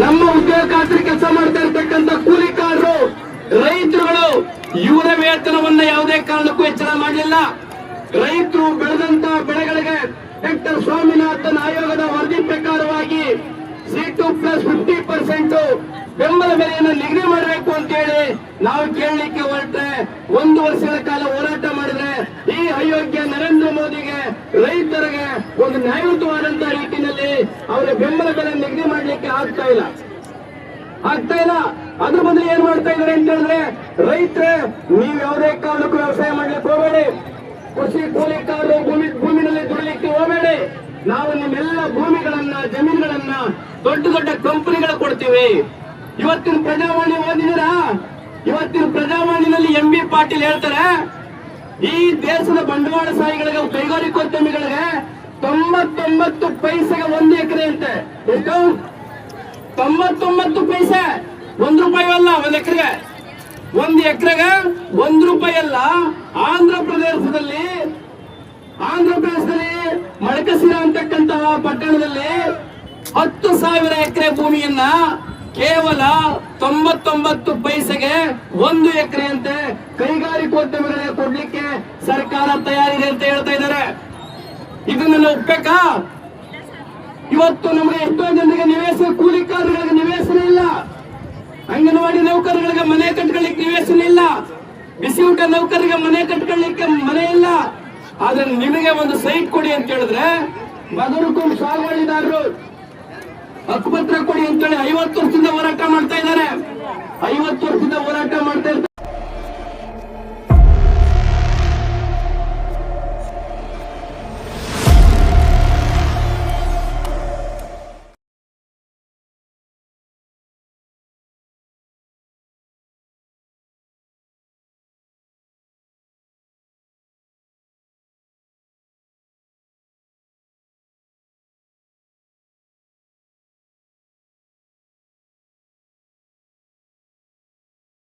ನಮ್ಮ ಉದ್ಯೋಗ ಖಾತ್ರಿ ಕೆಲಸ ಮಾಡ್ತಾ ಇರ್ತಕ್ಕಂಥ ಕೂಲಿಕಾರರು ರೈತರುಗಳು ಇವರ ವೇತನವನ್ನ ಯಾವುದೇ ಕಾರಣಕ್ಕೂ ಹೆಚ್ಚಳ ಮಾಡಲಿಲ್ಲ. ರೈತರು ಬೆಳೆದಂತ ಬೆಳೆಗಳಿಗೆ ಡಾಕ್ಟರ್ ಸ್ವಾಮಿನಾಥನ್ ಆಯೋಗದ ಬೆಂಬಲ ಬೆಲೆಯನ್ನು ನಿಗದಿ ಮಾಡಬೇಕು ಅಂತ ಹೇಳಿ ನಾವು ಕೇಳಲಿಕ್ಕೆ ಹೊರಟ್ರೆ ಒಂದು ವರ್ಷಗಳ ಕಾಲ ಹೋರಾಟ ಮಾಡಿದ್ರೆ ಈ ಅಯೋಗ್ಯ ನರೇಂದ್ರ ಮೋದಿಗೆ ರೈತರಿಗೆ ಒಂದು ನ್ಯಾಯಯುತವಾದಂತಹ ರೀತಿಯಲ್ಲಿ ಅವರ ಬೆಂಬಲ ಬೆಲೆ ನಿಗದಿ ಮಾಡ್ಲಿಕ್ಕೆ ಆಗ್ತಾ ಇಲ್ಲ. ಆಗ್ತಾ ಇಲ್ಲ. ಅದ್ರ ಬದಲು ಏನ್ ಮಾಡ್ತಾ ಇದಾರೆ ಅಂತ ಹೇಳಿದ್ರೆ ರೈತರೇ, ನೀವು ಯಾವುದೇ ಕಾರಣಕ್ಕೂ ವ್ಯವಸಾಯ ಮಾಡ್ಲಿಕ್ಕೆ ಹೋಗಬೇಡಿ. ಕೃಷಿ ಕೂಲಿಕಾರರು ಭೂಮಿ, ಭೂಮಿನಲ್ಲಿ ದುಡಿಲಿಕ್ಕೆ ಹೋಗಬೇಡಿ. ನಾವು ನಿಮ್ಮೆಲ್ಲ ಭೂಮಿಗಳನ್ನ, ಜಮೀನುಗಳನ್ನ ದೊಡ್ಡ ದೊಡ್ಡ ಕಂಪನಿಗಳು ಕೊಡ್ತೀವಿ. ಇವತ್ತಿನ ಪ್ರಜಾವಾಣಿ ಓದಿದಿರಾ? ಇವತ್ತಿನ ಪ್ರಜಾವಾಣಿನಲ್ಲಿ ಎಂ ಬಿ ಪಾಟೀಲ್ ಹೇಳ್ತಾರೆ, ಈ ದೇಶದ ಬಂಡವಾಳ ಬಂಡವಾಳಶಾಹಿಗಳಿಗೆ ಕೈಗಾರಿಕೋದ್ಯಮಿಗಳಿಗೆ ತೊಂಬತ್ತೊಂಬತ್ತು ಪೈಸೆಗೆ ಒಂದು ಎಕರೆ ಅಂತೆ. ಎಷ್ಟು? ತೊಂಬತ್ತೊಂಬತ್ತು ಪೈಸೆ. ಒಂದ್ ರೂಪಾಯಿ ಅಲ್ಲ, ಒಂದ್ ಎಕರೆಗೆ. ಒಂದ್ ಎಕರೆಗೆ ಒಂದ್ ರೂಪಾಯಿ ಅಲ್ಲ. ಆಂಧ್ರ ಪ್ರದೇಶದಲ್ಲಿ ಆಂಧ್ರ ಪ್ರದೇಶದಲ್ಲಿ ಮಡಕಸಿರ ಅಂತಕ್ಕಂತಹ ಪಟ್ಟಣದಲ್ಲಿ ಹತ್ತು ಸಾವಿರ ಎಕರೆ ಭೂಮಿಯನ್ನ ಕೇವಲ ತೊಂಬತ್ತೊಂಬತ್ತು ಪೈಸೆಗೆ ಒಂದು ಎಕರೆ ಅಂತೆ ಕೈಗಾರಿಕೋದ್ಯಮಿಗಳಿಗೆ ಕೊಡ್ಲಿಕ್ಕೆ ಸರ್ಕಾರ ತಯಾರಿದೆ ಅಂತ ಹೇಳ್ತಾ ಇದ್ದಾರೆ. ಇದನ್ನ ಒಪ್ಪಬೇಕಾ ಇವತ್ತು ನಮಗೆ ಎಷ್ಟೋ ಜನರಿಗೆ ನಿವೇಶನ ಕೂಲಿಕಾರರಿಗೆ ನಿವೇಶನ ಇಲ್ಲ. ಅಂಗನವಾಡಿ ನೌಕರರಿಗೆ ಮನೆ ಕಟ್ಕೊಳ್ಳಿಕ್ಕೆ ನಿವೇಶನ ಇಲ್ಲ. ಬಿಸಿ ಊಟ ನೌಕರರಿಗೆ ಮನೆ ಕಟ್ಕೊಳ್ಳಿಕ್ಕೆ ಮನೆ ಇಲ್ಲ. ಆದ್ರೆ ನಿಮಗೆ ಒಂದು ಸೈಟ್ ಕೊಡಿ ಅಂತ ಹೇಳಿದ್ರೆ ಬದರುಕುಂ ಸಾಗುವಳಿದಾರರು ಹಕ್ಕುಪತ್ರ ಕೊಡಿ ಅಂತೇಳಿ ಐವತ್ತು ವರ್ಷದಿಂದ ಹೋರಾಟ ಮಾಡ್ತಾ ಇದ್ದಾರೆ. ಐವತ್ತು ವರ್ಷದಿಂದ ಹೋರಾಟ ಮಾಡ್ತಾ